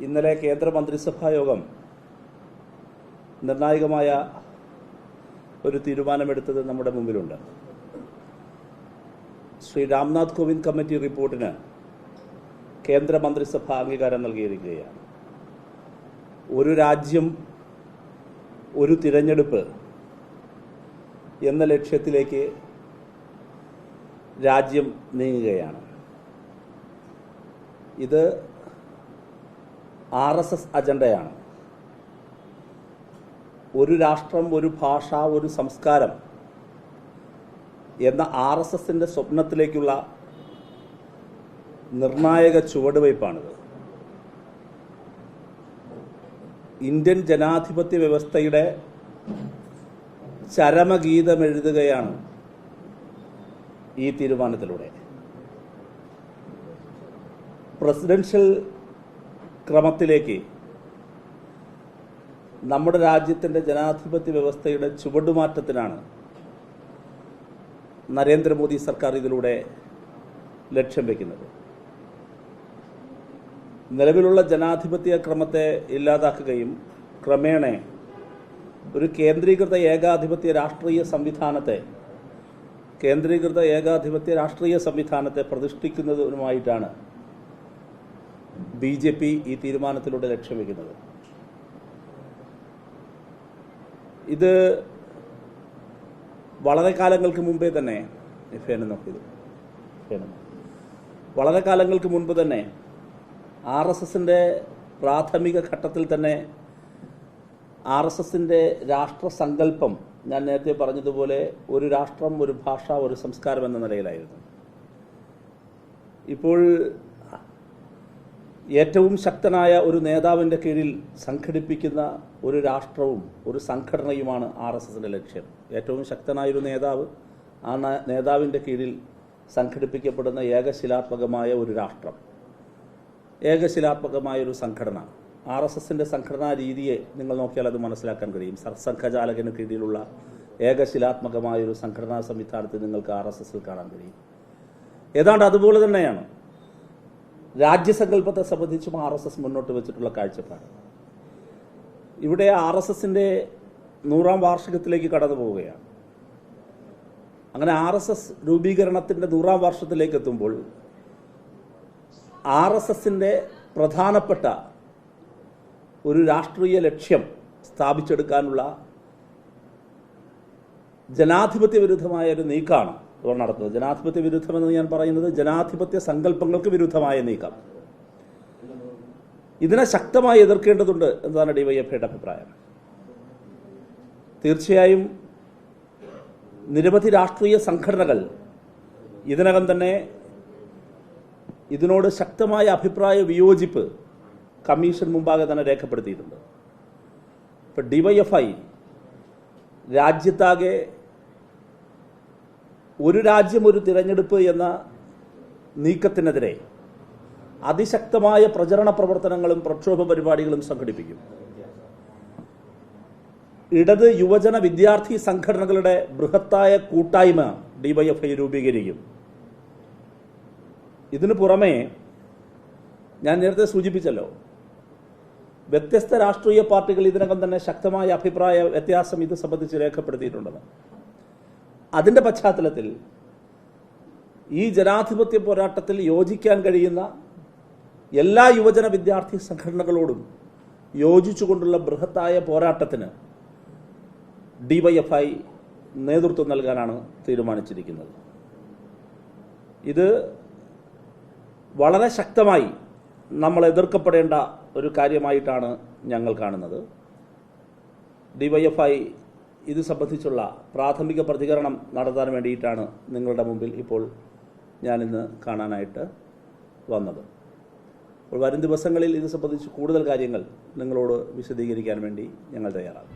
ഇന്നലെ കേന്ദ്ര മന്ത്രിസഭാ യോഗം നിർണായകമായ ഒരു തീരുമാനമെടുത്തത് നമ്മുടെ മുമ്പിലുണ്ട്. ശ്രീ രാംനാഥ് കോവിന്ദ് കമ്മിറ്റി റിപ്പോർട്ടിന് കേന്ദ്ര മന്ത്രിസഭ അംഗീകാരം നൽകിയിരിക്കുകയാണ്. ഒരു രാജ്യം ഒരു തിരഞ്ഞെടുപ്പ് എന്ന ലക്ഷ്യത്തിലേക്ക് രാജ്യം നീങ്ങുകയാണ്. ഇത് ആർ എസ് എസ് അജണ്ടയാണ്. ഒരു രാഷ്ട്രം ഒരു ഭാഷ ഒരു സംസ്കാരം എന്ന ആർ എസ് എസിന്റെ സ്വപ്നത്തിലേക്കുള്ള നിർണായക ചുവടുവയ്പ്പാണിത് ഇന്ത്യൻ ജനാധിപത്യ വ്യവസ്ഥയുടെ ചരമഗീതമെഴുതുകയാണ് ഈ തീരുമാനത്തിലൂടെ. പ്രസിഡൻഷ്യൽ ക്രമത്തിലേക്ക് നമ്മുടെ രാജ്യത്തിന്റെ ജനാധിപത്യ വ്യവസ്ഥയുടെ ചുവടുമാറ്റത്തിനാണ് നരേന്ദ്രമോദി സർക്കാർ ഇതിലൂടെ ലക്ഷ്യം വയ്ക്കുന്നത് നിലവിലുള്ള ജനാധിപത്യ ക്രമത്തെ ഇല്ലാതാക്കുകയും ക്രമേണ ഒരു കേന്ദ്രീകൃത ഏകാധിപത്യ രാഷ്ട്രീയ സംവിധാനത്തെ കേന്ദ്രീകൃത ഏകാധിപത്യ രാഷ്ട്രീയ സംവിധാനത്തെ പ്രതിഷ്ഠിക്കുന്നതിനുമായിട്ടാണ് ബി ജെ പി ഈ തീരുമാനത്തിലൂടെ ലക്ഷ്യം വയ്ക്കുന്നത് ഇത് വളരെ കാലങ്ങൾക്ക് മുമ്പേ തന്നെ ഫേനം നോക്കിയത്. വളരെ കാലങ്ങൾക്ക് മുൻപ് തന്നെ ആർ എസ് എസിന്റെ പ്രാഥമിക ഘട്ടത്തിൽ തന്നെ ആർ എസ് എസിന്റെ രാഷ്ട്രസങ്കല്പം ഞാൻ നേരത്തെ പറഞ്ഞതുപോലെ ഒരു രാഷ്ട്രം ഒരു ഭാഷ ഒരു സംസ്കാരം എന്ന നിലയിലായിരുന്നു. ഇപ്പോൾ ഏറ്റവും ശക്തനായ ഒരു നേതാവിന്റെ കീഴിൽ സംഘടിപ്പിക്കുന്ന ഒരു രാഷ്ട്രവും ഒരു സംഘടനയുമാണ് ആർ എസ് എസിന്റെ ലക്ഷ്യം. ഏറ്റവും ശക്തനായ ഒരു നേതാവ് ആ നേതാവിന്റെ കീഴിൽ സംഘടിപ്പിക്കപ്പെടുന്ന ഏകശിലാത്മകമായ ഒരു രാഷ്ട്രം. ഏകശിലാത്മകമായ ഒരു സംഘടന. ആർ എസ് എസിന്റെ സംഘടനാ രീതിയെ നിങ്ങൾ നോക്കിയാൽ അത് മനസ്സിലാക്കാൻ കഴിയും. സർസംഘചാലകന് കീഴിലുള്ള ഏകശിലാത്മകമായ ഒരു സംഘടനാ സംവിധാനത്തെ നിങ്ങൾക്ക് ആർ എസ് എസിൽ കാണാൻ കഴിയും. ഏതാണ്ട് അതുപോലെ തന്നെയാണ് രാജ്യസങ്കല്പത്തെ സംബന്ധിച്ചും ആർ എസ് എസ് മുന്നോട്ട് വെച്ചിട്ടുള്ള കാഴ്ചപ്പാട്. ഇവിടെ ആർ എസ് എസിന്റെ നൂറാം വാർഷികത്തിലേക്ക് കടന്നു പോവുകയാണ്. അങ്ങനെ ആർ എസ് എസ് രൂപീകരണത്തിന്റെ നൂറാം വർഷത്തിലേക്ക് എത്തുമ്പോൾ ആർ എസ് എസിന്റെ പ്രധാനപ്പെട്ട ഒരു രാഷ്ട്രീയ ലക്ഷ്യം സ്ഥാപിച്ചെടുക്കാനുള്ള ജനാധിപത്യ വിരുദ്ധമായ ഒരു നീക്കമാണ് ഇവർ നടത്തുന്നത് ജനാധിപത്യ വിരുദ്ധമെന്ന് ഞാൻ പറയുന്നത് ജനാധിപത്യ സങ്കല്പങ്ങൾക്ക് വിരുദ്ധമായ നീക്കം. ഇതിനെ ശക്തമായി എതിർക്കേണ്ടതുണ്ട് എന്നതാണ് ഡിവൈഎഫ്ഐയുടെ അഭിപ്രായം. തീർച്ചയായും നിരവധി രാഷ്ട്രീയ സംഘടനകൾ ഇതിനകം തന്നെ ഇതിനോട് ശക്തമായ അഭിപ്രായ വിയോജിപ്പ് കമ്മീഷൻ മുമ്പാകെ തന്നെ രേഖപ്പെടുത്തിയിട്ടുണ്ട്. ഇപ്പം ഡിവൈഎഫ്ഐ രാജ്യത്താകെ ഒരു രാജ്യം ഒരു തിരഞ്ഞെടുപ്പ് എന്ന നീക്കത്തിനെതിരെ അതിശക്തമായ പ്രചരണ പ്രവർത്തനങ്ങളും പ്രക്ഷോഭ പരിപാടികളും സംഘടിപ്പിക്കും. ഇടത് യുവജന വിദ്യാർത്ഥി സംഘടനകളുടെ ബൃഹത്തായ കൂട്ടായ്മ ഡിവൈഎഫ്ഐ രൂപീകരിക്കും. ഇതിനു പുറമെ ഞാൻ നേരത്തെ സൂചിപ്പിച്ചല്ലോ വ്യത്യസ്ത രാഷ്ട്രീയ പാർട്ടികൾ ഇതിനകം തന്നെ ശക്തമായ അഭിപ്രായ വ്യത്യാസം ഇത് സംബന്ധിച്ച് രേഖപ്പെടുത്തിയിട്ടുണ്ടെന്ന്. അതിന്റെ പശ്ചാത്തലത്തിൽ ഈ ജനാധിപത്യ പോരാട്ടത്തിൽ യോജിക്കാൻ കഴിയുന്ന എല്ലാ യുവജന വിദ്യാർത്ഥി സംഘടനകളോടും യോജിച്ചുകൊണ്ടുള്ള ബൃഹത്തായ പോരാട്ടത്തിന് ഡിവൈഎഫ്ഐ നേതൃത്വം നൽകാനാണ് തീരുമാനിച്ചിരിക്കുന്നത്. ഇത് വളരെ ശക്തമായി നമ്മൾ എതിർക്കപ്പെടേണ്ട ഒരു കാര്യമായിട്ടാണ് ഞങ്ങൾ കാണുന്നത്. ഡിവൈഎഫ്ഐ ഇത് സംബന്ധിച്ചുള്ള പ്രാഥമിക പ്രതികരണം നടത്താൻ വേണ്ടിയിട്ടാണ് നിങ്ങളുടെ മുമ്പിൽ ഇപ്പോൾ ഞാനിന്ന് കാണാനായിട്ട് വന്നത്. അപ്പോൾ വരും ദിവസങ്ങളിൽ ഇത് സംബന്ധിച്ച് കൂടുതൽ കാര്യങ്ങൾ നിങ്ങളോട് വിശദീകരിക്കാൻ വേണ്ടി ഞങ്ങൾ തയ്യാറാകും.